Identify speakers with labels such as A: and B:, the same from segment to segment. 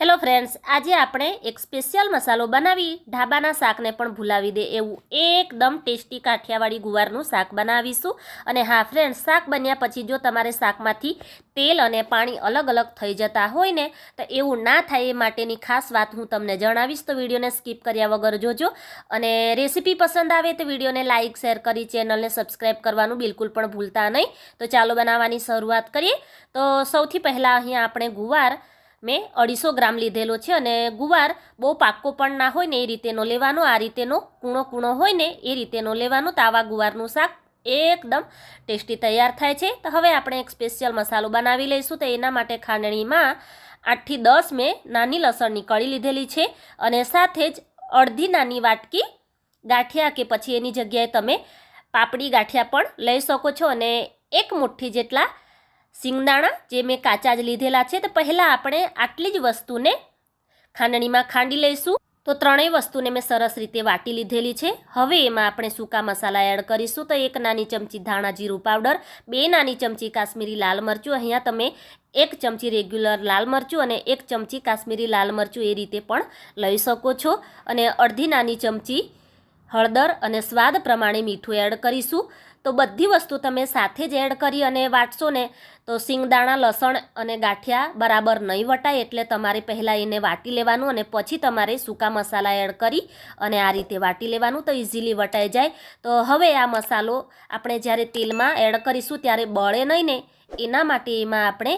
A: Hello friends, આજે આપણે એક સ્પેશિયલ મસાલો બનાવી ઢાબાના શાકને પણ ભૂલાવી દે એવું એકદમ ટેસ્ટી કાઠિયાવાડી ગુવારનું શાક બનાવીશું. અને હા ફ્રેન્ડ્સ, શાક બન્યા પછી જો તમારે શાકમાંથી તેલ અને પાણી અલગ અલગ થઈ જતા હોય ને, તો એવું ના થાય એ માટેની ખાસ વાત હું તમને જણાવીશ. તો વિડીયોને સ્કીપ કર્યા વગર જોજો. અને રેસીપી પસંદ આવે તો વિડીયોને લાઇક શેર કરી, ચેનલને સબસ્ક્રાઈબ કરવાનું બિલકુલ પણ ભૂલતા નહીં. તો ચાલો બનાવવાની શરૂઆત કરીએ. તો સૌથી પહેલાં અહીંયા આપણે ગુવાર મેં અઢીસો ગ્રામ લીધેલો છે અને ગુવાર બહુ પાક્કો પણ ના હોય ને એ રીતેનો લેવાનો. આ રીતેનો કૂણો કૂણો હોય ને એ રીતેનો લેવાનો. તો આવા ગુવારનું શાક એકદમ ટેસ્ટી તૈયાર થાય છે. તો હવે આપણે એક સ્પેશિયલ મસાલો બનાવી લઈશું. તો એના માટે ખાંડણીમાં આઠથી દસ મેં નાની લસણની કળી લીધેલી છે અને સાથે જ અડધી નાની વાટકી ગાંઠિયા કે પછી એની જગ્યાએ તમે પાપડી ગાંઠિયા પણ લઈ શકો છો અને એક મુઠ્ઠી જેટલા સિંગદાણા, જે મેં કાચા જ લીધેલા છે, તો પહેલાં આપણે આટલી જ વસ્તુને ખાંડણીમાં ખાંડી લઈશું. તો ત્રણેય વસ્તુને મેં સરસ રીતે વાટી લીધેલી છે. હવે એમાં આપણે સૂકા મસાલા એડ કરીશું. તો એક નાની ચમચી ધાણા જીરું પાવડર, બે નાની ચમચી કાશ્મીરી લાલ મરચું. અહીંયા તમે એક ચમચી રેગ્યુલર લાલ મરચું અને એક ચમચી કાશ્મીરી લાલ મરચું એ રીતે પણ લઈ શકો છો. અને અડધી નાની ચમચી હળદર અને સ્વાદ પ્રમાણે મીઠું એડ કરીશું. તો બધી વસ્તુ તમે સાથે જ એડ કરી અને વાટશો ને, તો સિંગદાણા લસણ અને ગાંઠિયા બરાબર નહીં વટાય એટલે તમારે પહેલાં એને વાટી લેવાનું અને પછી તમારે સૂકા મસાલા એડ કરી અને આ રીતે વાટી લેવાનું તો ઇઝીલી વટાઈ જાય. તો હવે આ મસાલો આપણે જ્યારે તેલમાં એડ કરીશું ત્યારે બળે નહીં ને, એના માટે એમાં આપણે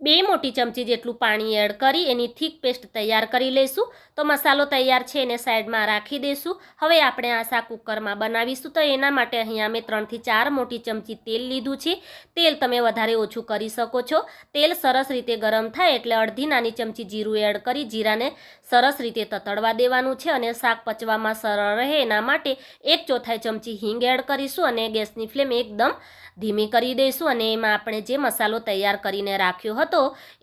A: બે મોટી ચમચી જેટલું પાણી એડ કરી એની થીક પેસ્ટ તૈયાર કરી લઈશું. તો મસાલો તૈયાર છે એને સાઈડમાં રાખી દઈશું. હવે આપણે આ શાક કુકરમાં બનાવીશું. તો એના માટે અહીંયા મેં ત્રણથી ચાર મોટી ચમચી તેલ લીધું છે. તેલ તમે વધારે ઓછું કરી શકો છો. તેલ સરસ રીતે ગરમ થાય એટલે અડધી નાની ચમચી જીરું એડ કરી જીરાને સરસ રીતે તતડવા દેવાનું છે અને શાક પચવામાં સરળ રહે એના માટે એક ચોથાઈ ચમચી હિંગ એડ કરીશું અને ગેસની ફ્લેમ એકદમ ધીમી કરી દઈશું. અને એમાં આપણે જે મસાલો તૈયાર કરીને રાખ્યો હતો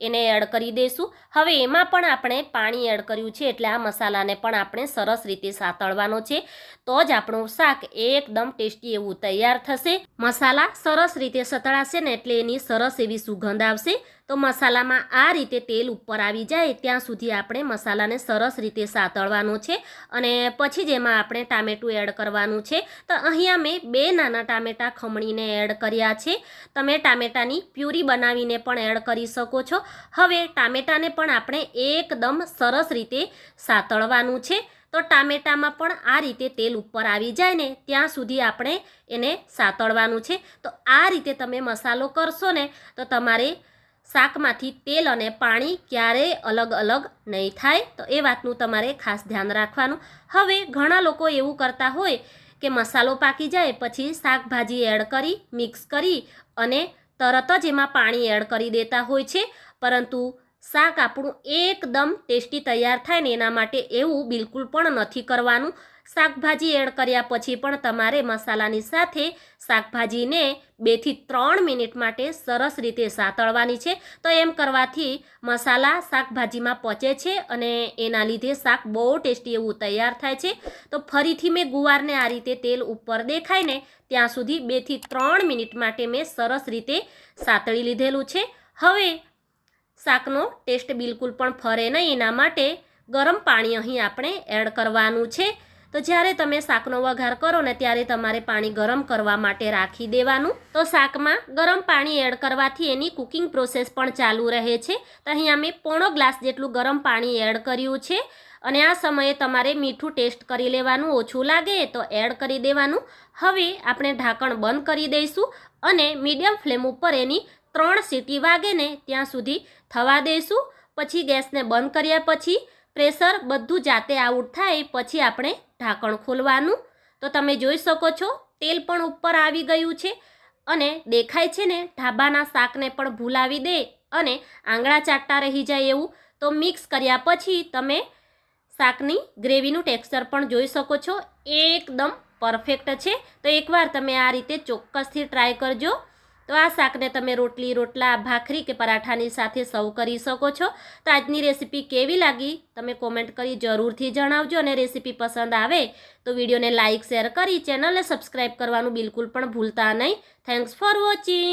A: એને એડ કરી દઈશું હવે એમાં પણ આપણે પાણી એડ કર્યું છે, એટલે આ મસાલાને પણ આપણે સરસ રીતે સાતળવાનો છે. તો જ આપણું શાક એકદમ ટેસ્ટી એવું તૈયાર થશે. મસાલા સરસ રીતે સતળાશે ને એટલે એની સરસ એવી સુગંધ આવશે. તો મસાલામાં આ રીતે તેલ ઉપર આવી જાય ત્યાં સુધી આપણે મસાલાને સરસ રીતે સાતળવાનો છે અને પછી જેમાં આપણે ટામેટું એડ કરવાનું છે. તો અહીંયા મેં બે નાના ટામેટાં ખમણીને એડ કર્યા છે. તમે ટામેટાની પ્યુરી બનાવીને પણ એડ કરી શકો છો. હવે ટામેટાને પણ આપણે એકદમ સરસ રીતે સાતળવાનું છે. તો ટામેટામાં પણ આ રીતે તેલ ઉપર આવી જાય ને ત્યાં સુધી આપણે એને સાતળવાનું છે. તો આ રીતે તમે મસાલો કરશો ને તો તમારે શાકમાંથી તેલ અને પાણી ક્યારેય અલગ અલગ નહીં થાય. તો એ વાતનું તમારે ખાસ ધ્યાન રાખવાનું. હવે ઘણા લોકો એવું કરતા હોય કે મસાલો પાકી જાય, પછી શાકભાજી એડ કરી, મિક્સ કરી અને તરત જ એમાં પાણી એડ કરી દેતા હોય છે. પરંતુ શાક આપણું એકદમ ટેસ્ટી તૈયાર થાય ને એના માટે એવું બિલકુલ પણ નથી કરવાનું. શાકભાજી એડ કર્યા પછી પણ તમારે મસાલાની સાથે શાકભાજીને બેથી ત્રણ મિનિટ માટે સરસ રીતે સાતળવાની છે. તો એમ કરવાથી મસાલા શાકભાજીમાં પચે છે અને એના લીધે શાક બહુ ટેસ્ટી એવું તૈયાર થાય છે. તો ફરીથી મેં ગુવારને આ રીતે તેલ ઉપર દેખાય ને ત્યાં સુધી બેથી ત્રણ મિનિટ માટે મેં સરસ રીતે સાતળી લીધેલું છે. હવે શાકનો ટેસ્ટ બિલકુલ પણ ફરે નહીં. એના માટે ગરમ પાણી અહીં આપણે એડ કરવાનું છે. તો જ્યારે તમે શાકનો વઘાર કરો ને ત્યારે તમારે પાણી ગરમ કરવા માટે રાખી દેવાનું. તો શાકમાં ગરમ પાણી એડ કરવાથી એની કુકિંગ પ્રોસેસ પણ ચાલુ રહે છે. તો અહીંયા મેં પોણો ગ્લાસ જેટલું ગરમ પાણી એડ કર્યું છે. અને આ સમયે તમારે મીઠું ટેસ્ટ કરી લેવાનું ઓછું લાગે તો એડ કરી દેવાનું. હવે આપણે ઢાંકણ બંધ કરી દઈશું અને મીડિયમ ફ્લેમ ઉપર એની ત્રણ સીટી વાગે ને ત્યાં સુધી થવા દઈશું પછી ગેસને બંધ કર્યા પછી પ્રેશર બધું જાતે આઉટ થાય પછી આપણે ઢાંકણ ખોલવાનું. તો તમે જોઈ શકો છો, તેલ પણ ઉપર આવી ગયું છે અને દેખાય છે ને ઢાબાના શાકને પણ ભૂલાવી દે અને આંગળા ચાટતા રહી જાય એવું. તો મિક્સ કર્યા પછી તમે શાકની ગ્રેવીનું ટેક્સચર પણ જોઈ શકો છો. એકદમ પરફેક્ટ છે. તો એકવાર તમે આ રીતે ચોક્કસથી ટ્રાય કરજો. તો આ શાકને તમે રોટલી, રોટલા, ભાખરી કે પરાઠાની સાથે સર્વ કરી શકો છો. તો આજની રેસીપી કેવી લાગી? તમે કોમેન્ટ કરી જરૂરથી જણાવજો અને રેસીપી પસંદ આવે તો વિડીયોને લાઇક શેર કરી ચેનલને સબસ્ક્રાઈબ કરવાનું બિલકુલ પણ ભૂલતા નહીં. Thanks for watching.